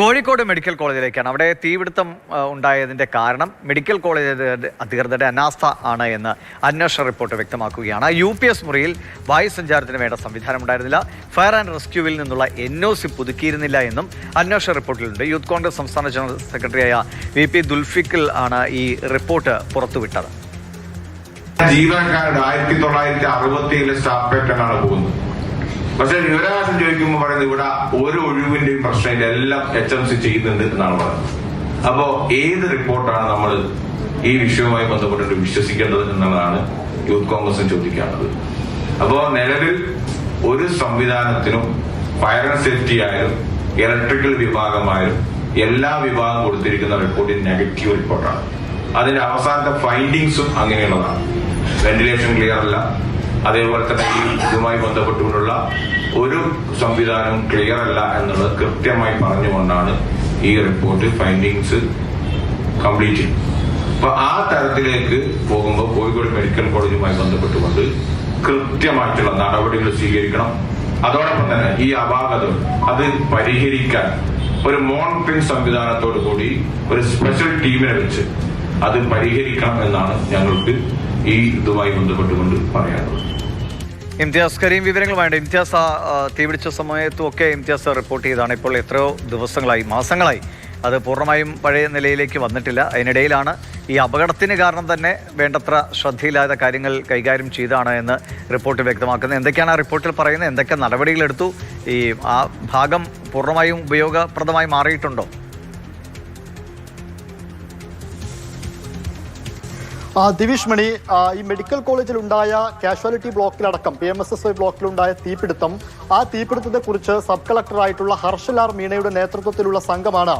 Kozhikode medical കോളേജിലേക്കാണ്. അവിടെ തീപിടുത്തം ഉണ്ടായതിന്റെ കാരണം മെഡിക്കൽ കോളേജ് അധികൃതരുടെ അനാസ്ഥ ആണ് എന്ന് അന്വേഷണ റിപ്പോർട്ട് വ്യക്തമാക്കുകയാണ്. യു പി എസ് മുറിയിൽ വായുസഞ്ചാരത്തിന് വേണ്ട സംവിധാനം ഉണ്ടായിരുന്നില്ല. ഫയർ ആൻഡ് റെസ്ക്യൂവിൽ നിന്നുള്ള എൻ ഒ സി പുതുക്കിയിരുന്നില്ല എന്നും അന്വേഷണ റിപ്പോർട്ടിലുണ്ട്. യൂത്ത് കോൺഗ്രസ് സംസ്ഥാന ജനറൽ സെക്രട്ടറിയായ വി പി ദുൽഫിക്കൽ ആണ് ഈ റിപ്പോർട്ട് പുറത്തുവിട്ടത്. ജീവനക്കാരുടെ ആയിരത്തി തൊള്ളായിരത്തി അറുപത്തി ഏഴ് സ്റ്റാഫ് പോകുന്നത്. പക്ഷെ വിവരാവകാശം ചോദിക്കുമ്പോൾ പറയുന്നത് ഇവിടെ ഒരു ഒഴിവിന്റെയും പ്രശ്നമില്ല. എല്ലാം എച്ച് എം സി ചെയ്യുന്നുണ്ട് എന്നാണ് പറയുന്നത്. അപ്പോ ഏത് റിപ്പോർട്ടാണ് നമ്മൾ ഈ വിഷയവുമായി ബന്ധപ്പെട്ടിട്ട് വിശ്വസിക്കേണ്ടത് എന്നുള്ളതാണ് യൂത്ത് കോൺഗ്രസ് ചോദിക്കാനുള്ളത്. അപ്പോ നിലവിൽ ഒരു സംവിധാനത്തിനും ഫയർ ആൻഡ് സേഫ്റ്റി ആയാലും ഇലക്ട്രിക്കൽ വിഭാഗമായാലും എല്ലാ വിഭാഗം കൊടുത്തിരിക്കുന്ന റിപ്പോർട്ടിൽ നെഗറ്റീവ് റിപ്പോർട്ടാണ് അതിന്റെ അവസാനത്തെ ഫൈൻഡിങ്സും അങ്ങനെയുള്ളതാണ്. വെന്റിലേഷൻ ക്ലിയർ അല്ല. അതേപോലെ തന്നെ ഈ ഇതുമായി ബന്ധപ്പെട്ടുകൊണ്ടുള്ള ഒരു സംവിധാനവും ക്ലിയർ അല്ല എന്നുള്ളത് കൃത്യമായി പറഞ്ഞുകൊണ്ടാണ് ഈ റിപ്പോർട്ട് ഫൈൻഡിങ്സ് കംപ്ലീറ്റ് ചെയ്യും അപ്പൊ ആ തരത്തിലേക്ക് പോകുമ്പോൾ കോഴിക്കോട് മെഡിക്കൽ കോളേജുമായി ബന്ധപ്പെട്ടുകൊണ്ട് കൃത്യമായിട്ടുള്ള നടപടികൾ സ്വീകരിക്കണം. അതോടൊപ്പം തന്നെ ഈ അപാകത അത് പരിഹരിക്കാൻ ഒരു മോണിറ്ററിംഗ് സംവിധാനത്തോടു കൂടി ഒരു സ്പെഷ്യൽ ടീമിനെ വെച്ച് അത് പരിഹരിക്കണം എന്നാണ് ഞങ്ങൾക്ക് ഈ ഇതുമായി ബന്ധപ്പെട്ടുകൊണ്ട് പറയാനുള്ളത്. ഇംതിയാസ് കരീം വിവരങ്ങളുമായിട്ട് ഇംതിയാസ് ആ ആ, തീപിടിച്ച സമയത്തും ഒക്കെ ഇംതിയാസ് റിപ്പോർട്ട് ചെയ്താണ്. ഇപ്പോൾ എത്രയോ ദിവസങ്ങളായി മാസങ്ങളായി അത് പൂർണമായും പഴയ നിലയിലേക്ക് വന്നിട്ടില്ല. അതിനിടയിലാണ് ഈ അപകടത്തിന് കാരണം തന്നെ വേണ്ടത്ര ശ്രദ്ധയില്ലാത്ത കാര്യങ്ങൾ കൈകാര്യം ചെയ്താണ് എന്ന് റിപ്പോർട്ട് വ്യക്തമാക്കുന്നത്. എന്തൊക്കെയാണ് ആ റിപ്പോർട്ടിൽ പറയുന്നത്? എന്തൊക്കെ നടപടികളെടുത്തു? ഈ ആ ഭാഗം പൂർണമായും ഉപയോഗപ്രദമായി മാറിയിട്ടുണ്ടോ? ദിവിഷ് മണി ഈ മെഡിക്കൽ കോളേജിൽ ഉണ്ടായ casualty ബ്ലോക്കിലടക്കം P M S S Y ബ്ലോക്കിലുണ്ടായ തീപിടുത്തം ആ തീപിടുത്തത്തെ കുറിച്ച് സബ് കളക്ടറായിട്ടുള്ള ഹർഷലാർ മീണയുടെ നേതൃത്വത്തിലുള്ള സംഘമാണ്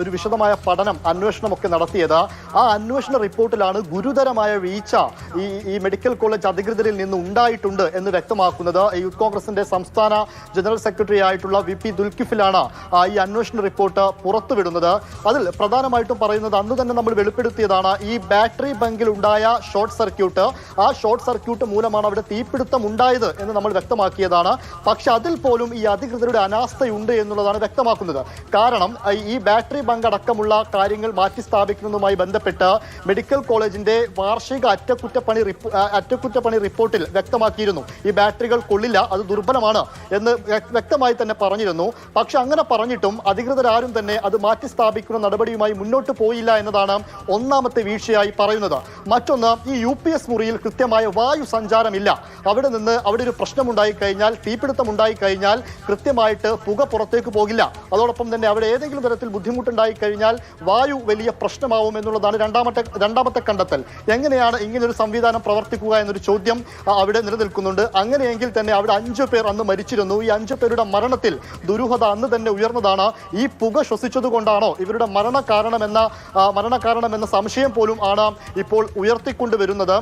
ഒരു വിശദമായ പഠനം അന്വേഷണമൊക്കെ നടത്തിയത്. ആ അന്വേഷണ റിപ്പോർട്ടിലാണ് ഗുരുതരമായ വീഴ്ച ഈ ഈ മെഡിക്കൽ കോളേജ് അധികൃതരിൽ നിന്ന് ഉണ്ടായിട്ടുണ്ട് എന്ന് വ്യക്തമാക്കുന്നത്. യൂത്ത് കോൺഗ്രസിന്റെ സംസ്ഥാന ജനറൽ സെക്രട്ടറി ആയിട്ടുള്ള വി പി ദുൽക്കിഫിലാണ് ആ, ഈ അന്വേഷണ റിപ്പോർട്ട് പുറത്തുവിടുന്നത്. അതിൽ പ്രധാനമായിട്ടും പറയുന്നത് അന്ന് തന്നെ നമ്മൾ വെളിപ്പെടുത്തിയതാണ് ഈ ബാറ്ററി ബങ്കിൽ ഉണ്ടായ ഷോർട്ട് സർക്യൂട്ട്. ആ ഷോർട്ട് സർക്യൂട്ട് മൂലമാണ് അവിടെ തീപിടുത്തം ഉണ്ടായത് എന്ന് നമ്മൾ വ്യക്തമാക്കിയതാണ്. പക്ഷെ അതിൽ പോലും ഈ അധികൃതരുടെ അനാസ്ഥയുണ്ട് എന്നുള്ളതാണ് വ്യക്തമാക്കുന്നത്. കാരണം ഈ ബാറ്ററി ബങ്ക് അടക്കമുള്ള കാര്യങ്ങൾ മാറ്റി സ്ഥാപിക്കുന്നതുമായി ബന്ധപ്പെട്ട് മെഡിക്കൽ കോളേജിന്റെ വാർഷിക അറ്റകുറ്റപ്പണി റിപ്പോ- അറ്റകുറ്റപ്പണി റിപ്പോർട്ടിൽ വ്യക്തമാക്കിയിരുന്നു. ഈ ബാറ്ററികൾ കൊള്ളില്ല അത് ദുർബലമാണ് എന്ന് വ്യക്തമായി തന്നെ പറഞ്ഞിരുന്നു. പക്ഷെ അങ്ങനെ പറഞ്ഞിട്ടും അധികൃതരാരും തന്നെ അത് മാറ്റി സ്ഥാപിക്കുന്ന നടപടിയുമായി മുന്നോട്ട് പോയില്ല എന്നതാണ് ഒന്നാമത്തെ വീഴ്ചയായി പറയുന്നത്. മറ്റൊന്ന് ഈ യു മുറിയിൽ കൃത്യമായ വായു സഞ്ചാരമില്ല. അവിടെ നിന്ന് അവിടെ ഒരു പ്രശ്നമുണ്ടായി കഴിഞ്ഞാൽ തീപിടുത്തം ഉണ്ടായി കഴിഞ്ഞാൽ കൃത്യമായിട്ട് പുക പുറത്തേക്ക് പോകില്ല. അതോടൊപ്പം തന്നെ അവിടെ ഏതെങ്കിലും തരത്തിൽ ബുദ്ധിമുട്ടുണ്ടായി കഴിഞ്ഞാൽ വായു വലിയ പ്രശ്നമാവും എന്നുള്ളതാണ് രണ്ടാമത്തെ രണ്ടാമത്തെ കണ്ടെത്തൽ. എങ്ങനെയാണ് ഇങ്ങനൊരു സംവിധാനം പ്രവർത്തിക്കുക എന്നൊരു ചോദ്യം അവിടെ നിലനിൽക്കുന്നുണ്ട്. അങ്ങനെയെങ്കിൽ തന്നെ അവിടെ അഞ്ചു പേർ അന്ന് മരിച്ചിരുന്നു. ഈ അഞ്ചു പേരുടെ മരണത്തിൽ ദുരൂഹത അന്ന് തന്നെ ഉയർന്നതാണ്. ഈ പുക ശ്വസിച്ചതുകൊണ്ടാണോ ഇവരുടെ മരണ കാരണമെന്ന ആ, മരണ കാരണമെന്ന സംശയം പോലും ആണ് ഇപ്പോൾ ഉയർത്തിക്കൊണ്ടുവരുന്നത്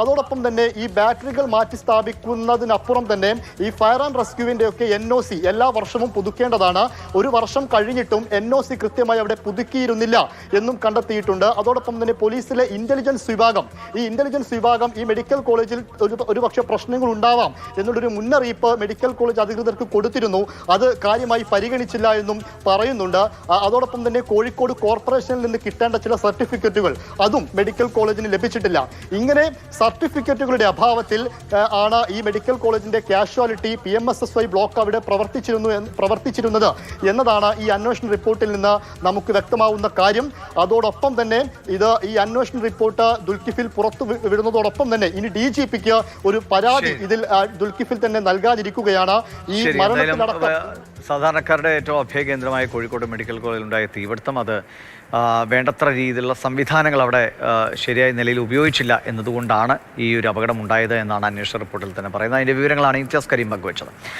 അതോടൊപ്പം തന്നെ ഈ ബാറ്ററികൾ മാറ്റി സ്ഥാപിക്കുന്നതിനപ്പുറം തന്നെ ഈ ഫയർ ആൻഡ് റെസ്ക്യൂവിന്റെ ഒക്കെ എൻ ഒ സി എല്ലാ വർഷവും പുതുക്കേണ്ടതാണ്. ഒരു വർഷം കഴിഞ്ഞിട്ടും എൻ ഒ സി കൃത്യമായി അവിടെ പുതുക്കിയിരുന്നില്ല എന്നും കണ്ടെത്തിയിട്ടുണ്ട്. അതോടൊപ്പം തന്നെ പോലീസിലെ ഇന്റലിജൻസ് വിഭാഗം. ഈ ഇന്റലിജൻസ് വിഭാഗം ഈ മെഡിക്കൽ കോളേജിൽ ഒരു ഒരുപക്ഷെ പ്രശ്നങ്ങൾ ഉണ്ടാവാം എന്നുള്ളൊരു മുന്നറിയിപ്പ് മെഡിക്കൽ കോളേജ് അധികൃതർക്ക് കൊടുത്തിരുന്നു. അത് കാര്യമായി പരിഗണിച്ചില്ല എന്നും പറയുന്നുണ്ട്. അതോടൊപ്പം തന്നെ കോഴിക്കോട് കോർപ്പറേഷനിൽ നിന്ന് കിട്ടേണ്ട ചില സർട്ടിഫിക്കറ്റുകൾ അതും മെഡിക്കൽ കോളേജിന് ലഭിച്ചിട്ടില്ല. ഇങ്ങനെ സർട്ടിഫിക്കറ്റുകളുടെ അഭാവത്തിൽ ആണ് ഈ മെഡിക്കൽ കോളേജിന്റെ casualty P M S S Y block അവിടെ പ്രവർത്തിച്ചിരുന്നു പ്രവർത്തിച്ചിരുന്നത് എന്നതാണ് ഈ അന്വേഷണ റിപ്പോർട്ടിൽ നിന്ന് നമുക്ക് വ്യക്തമാവുന്ന കാര്യം. അതോടൊപ്പം തന്നെ ഇത് ഈ അന്വേഷണ റിപ്പോർട്ട് ദുൽക്കിഫിൽ പുറത്തു വിടുന്നതോടൊപ്പം തന്നെ ഇനി ഡി ജി പിക്ക് ഒരു പരാതി ഇതിൽ ദുൽക്കിഫിൽ തന്നെ നൽകാതിരിക്കുകയാണ്. ഈ മരണത്തിൽ ഏഹ്, സാധാരണക്കാരുടെ ഏറ്റവും അഭയകേന്ദ്രമായ കോഴിക്കോട് മെഡിക്കൽ കോളേജിൽ ഉണ്ടായ തീപിടുത്തം അത് വേണ്ടത്ര രീതിയിലുള്ള സംവിധാനങ്ങൾ അവിടെ ശരിയായ നിലയിൽ ഉപയോഗിച്ചില്ല എന്നതുകൊണ്ടാണ് ഈ ഒരു അപകടം ഉണ്ടായത് എന്നാണ് അന്വേഷണ റിപ്പോർട്ടിൽ തന്നെ പറയുന്നത്. അതിന്റെ വിവരങ്ങളാണ് ഇംതിയാസ് കരീം പങ്കുവച്ചത്.